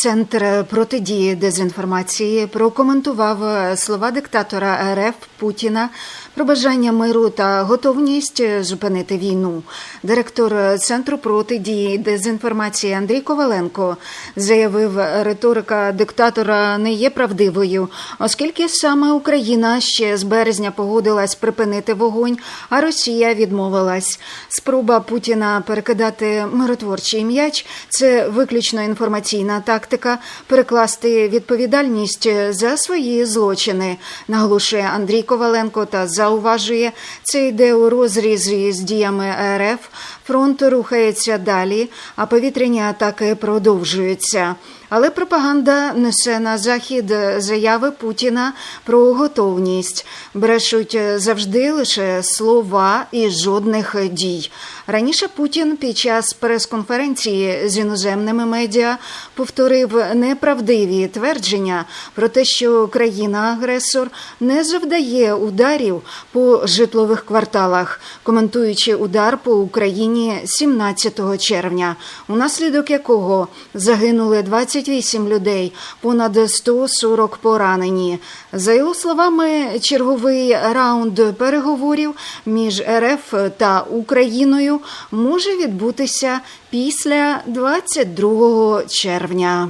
Центр протидії дезінформації прокоментував слова диктатора РФ Путіна про бажання миру та готовність зупинити війну. Директор центру протидії дезінформації Андрій Коваленко заявив, риторика диктатора не є правдивою, оскільки саме Україна ще з березня погодилась припинити вогонь, а Росія відмовилась. Спроба Путіна перекидати миротворчий м'яч це виключно інформаційна тактика перекласти відповідальність за свої злочини, наголошує Андрій Коваленко та зауважує, це йде у розрізі з діями РФ. Фронт рухається далі, а повітряні атаки продовжуються. Але пропаганда несе на захід заяви Путіна про готовність. Брешуть завжди лише слова і жодних дій. Раніше Путін під час прес-конференції з іноземними медіа повторив неправдиві твердження про те, що країна-агресор не завдає ударів по житлових кварталах, коментуючи удар по Україні 17 червня, унаслідок якого загинули 28 людей, понад 140 поранені. За його словами, черговий раунд переговорів між РФ та Україною може відбутися після 22 червня.